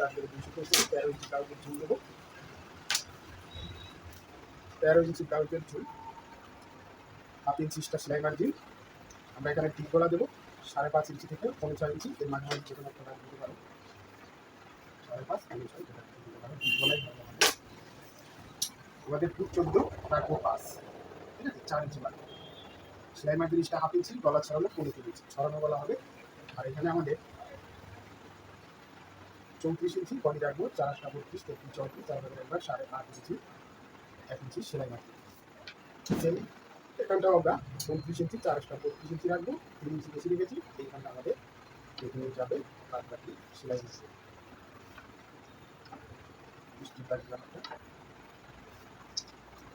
দাগ দেবো দুশো পঁচিশ তেরো ইঞ্চি কাউকের ঝুল দেবো তেরো ইঞ্চি কাউকের ঝুল হাফ ইঞ্চিটা সেলাই মার্জিন আমরা এখানে ঠিক গলা দেবো, সাড়ে পাঁচ ইঞ্চি থেকে পনেরো ছয় ইঞ্চি, এর মাঝে যে কোনো একটা দাগ দিতে পারো। সাড়ে পাঁচ পনেরো আমাদের ফুট চোদ্দ রাখব পাঁচ। ঠিক আছে? চার ইঞ্চি বাড়বে সেলাই মার জিনিসটা হাফ ইঞ্চি, গলা ছড়ানো পনেরো ইঞ্চি। ছড়ানো গলা হবে। আর এখানে আমাদের চৌত্রিশ ইঞ্চি বডি রাখব চার আটটা বত্রিশ তেত্রিশ চৌত্রিশ চার হাজার একবার সাড়ে আট ইঞ্চি, এক ইঞ্চি সেলাই মারতে সেম এখানটাও আমরা চৌত্রিশ ইঞ্চি, চার বত্রিশ ইঞ্চি রাখব। তিন ইঞ্চি বেশি রেখেছি, এইখানটা আমাদের এখানে যাবে বাদ বাকি সেলাই একটা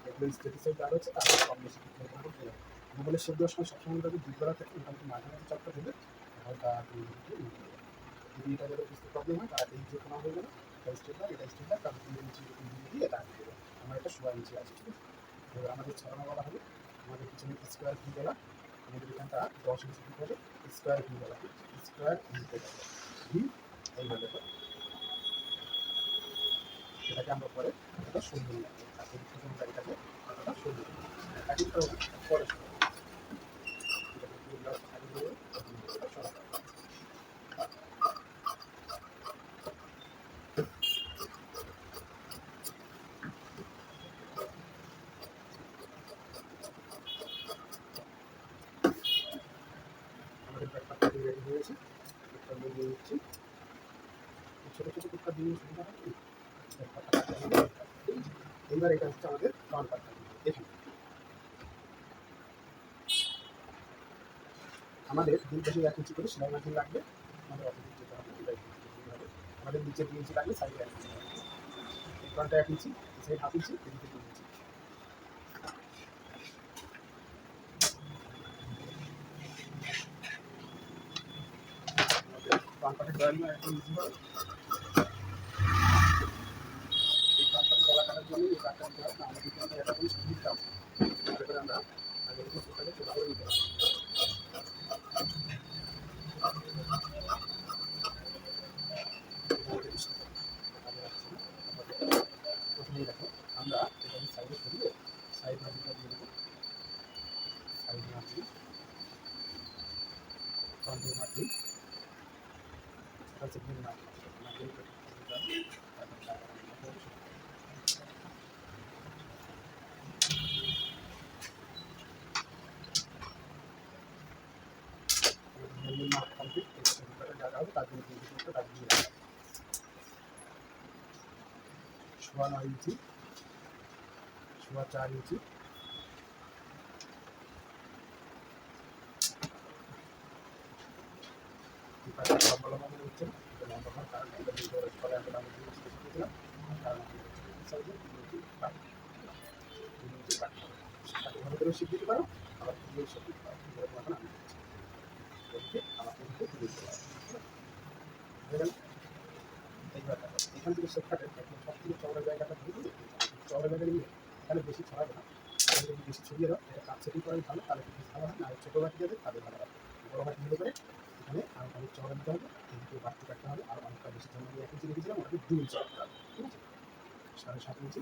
এগুলো স্টেটিসাইড আর কম বেশি গুগলে সেভ সময় সবসময় তাদের দুই করা থাকে, মোটামুটি মাঝে চাপটা দেবে হালকা যদি এটা বুঝতে প্রবলেম হয় তারা এই যে হয়ে গেলে এটা স্টেপলার এটা স্টেপলার তারপর তিন ইঞ্চি দিয়ে দিয়ে এটা আগে দেবে। আমার এটা সোয়া ইঞ্চি আছে, ঠিক আছে? এবার আমাদের ছড়ানো বলা হবে আমাদের পিছনে স্কোয়ার ভি বলা, আমাদের এখানটা দশ ইঞ্চি দিতে হবে স্কোয়ার ভি বলা স্কোয়ার ভি ভি এইভাবে। এটাকে আমরা পরে এটা সুন্দর লাগবে আর এই গাড়িটাকে এটা সুন্দর তো পরে শোনাবো। এটাকে পুরো glass আগে দেবো, তখন এটা সরাবো। আমাদের ব্যাপারটা রেডি হয়েছে একটা নিয়ে নিচ্ছি এটা হচ্ছে আমাদের আমাদের দুই পাশে এক ইঞ্চি করে সেলাই মার্জিন লাগবে আমাদের অপোজিট যেতে হবে। আমাদের নিচে দুই ইঞ্চি লাগবে সাইডে এক ইঞ্চি ফ্রন্টে এক ইঞ্চি সাইড হাফ ইঞ্চি এদিকে দুই ইঞ্চি ফ্রন্ট পার্টে ড্রয়িং একদম ইজি হবে এই ফ্রন্ট পার্টে গলা কাটার জন্য এই কাটটা দিতে হবে নাহলে যদি আমরা এটা করে স্পিড দাও তাহলে আমরা আগে থেকে সেটাকে ছোটো করে নিতে হবে প্রথমেই দেখো আমরা এখানে সাইডে সরিয়ে সাইড মার্জিনটা দিয়ে দেবো সাইড মার্জিন ফ্রন্টের মার্জিন এটা হচ্ছে মেন মার্জিন মার্জিনটা ঠিক করে দিতে হবে তারপর টাকা রাখতে হবে। মেন মার্ক কমপ্লিট এটা সেন্টারে যা হবে তার জন্য তিনটে দিয়ে সোয়া নয় ইঞ্চি সোয়া চার ইঞ্চি এই পাশে লম্বা লম্বা হচ্ছে না, এটা লম্বা হওয়ার কারণ এটা দুটো ফলে আমরা আমি দুই ইঞ্চি বেশি দিয়েছিলাম আর কারণ আমি হচ্ছে এই সাইডে তিন ইঞ্চি বাদ তিন ইঞ্চি বাদ তাকে ভালো করে শিখ দিতে পারো আবার দিয়ে পারো এখন আমি এখান থেকে শেপ কাটে সব থেকে চওড়া জায়গাটা ধরে চওড়া জায়গা নিয়ে এখানে বেশি ছড়াবে না যদি বেশি ছড়িয়ে দাও এটা কাপ সেটিং করাই ভালো তাহলে কিন্তু ভালো হয় না আর ছোটো বাটি দেবে তাদের ভালো হবে বড় বাটি দিলে করে এখানে আরও অনেক চওড়া দিতে হবে বাড়তি কাটতে হবে আর অনেকটা বেশি যেমন আমি এক ইঞ্চি রেখেছিলাম ওটাকে দু ঠিক আছে? সাড়ে সাত ইঞ্চি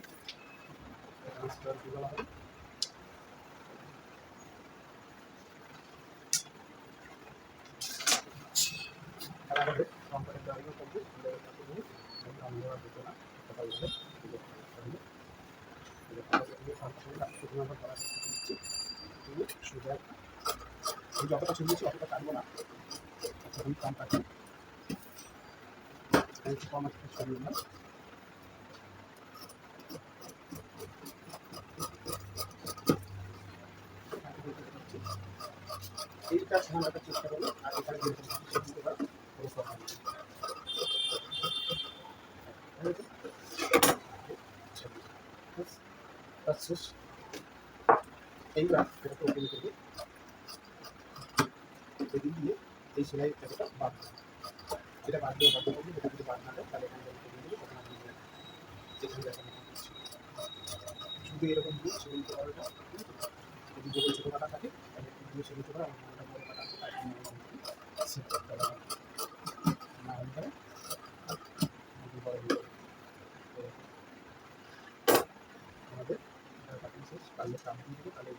এখানে স্কোয়ার বলা হবে আমাদের হবে আমি আমি দেওয়ার দিতে না কথা বলবে সোজা আমি যতটা ছড়িয়েছি অতটা কাটবো না আমি কম চেষ্টা করব আর এখানে যেরকম কিছু দিতে পারো কোনো প্রবলেম নেই কাজ শেষ এইবার এটাকে ওপেন করবে এদিক দিয়ে এই সেলাই এতটা বাদ দেবে। এটা বাদ দিয়ে বাদ করবে এটা যদি বাদ না দেয়, তাহলে এখানে করে দেবে তখন আপনি যেখানে দেখানো শুধু এরকম দিয়ে সেলাই দিতে পারো এটা ঠিক আছে? যদি যেগুলো ছোটো কাটা থাকে, তাহলে দিয়ে সেলাই দিতে পারো আমার বড় কাটা আছে তাই জন্য আমি সেট করতে পারব না হলে পরে পারলে সামনে তাহলে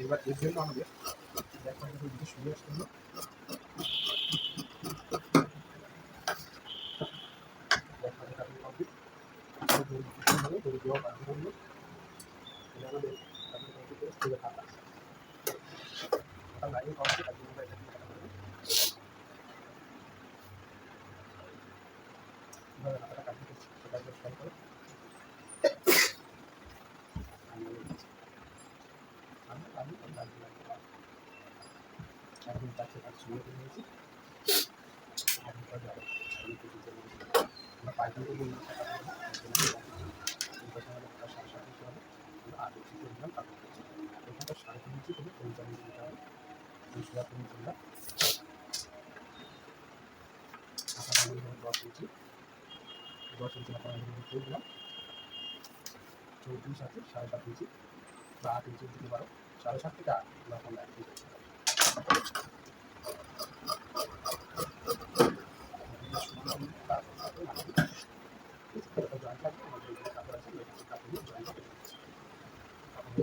এবার এর জন্য আমাদের হবে দেখো আমাদের কাটিং কমপ্লিট আমাদের দড়ি দিতে হবে দড়ি দেওয়া বাধ্য করল এটা আমাদের কাটিং কমপ্লিট করে স্কুলে খাতা খাতা লাগিয়ে কমপ্লিট আর জন্য এটা দিয়ে কাটা হবে কীভাবে খাতাটা কাটিং করছি সেটা একবার খেয়াল করো আমি আমি আমি আমি একদম কাছে কাছে শুয়ে করে নিয়েছি এখন কাজ আরও ছাড়িয়ে কেটে চলে গেছে আমরা পাইকারি বললাম টাকা সাড়ে সাত দিতে হবে আমরা আগে থেকে দিলাম তারপর করছি এখানটা সাড়ে তিন ইঞ্চি করে পঞ্চান্ন দিতে হবে আটা পানি দশ ইঞ্চি দশ ইঞ্চি পানি দিয়ে দিলাম চৌত্রিশ আছে সাড়ে সাত ইঞ্চি বা আট ইঞ্চি দিতে পারো সাড়ে সাত থেকে আট যখন এক ইঞ্চি জয়েন্ট থাকবে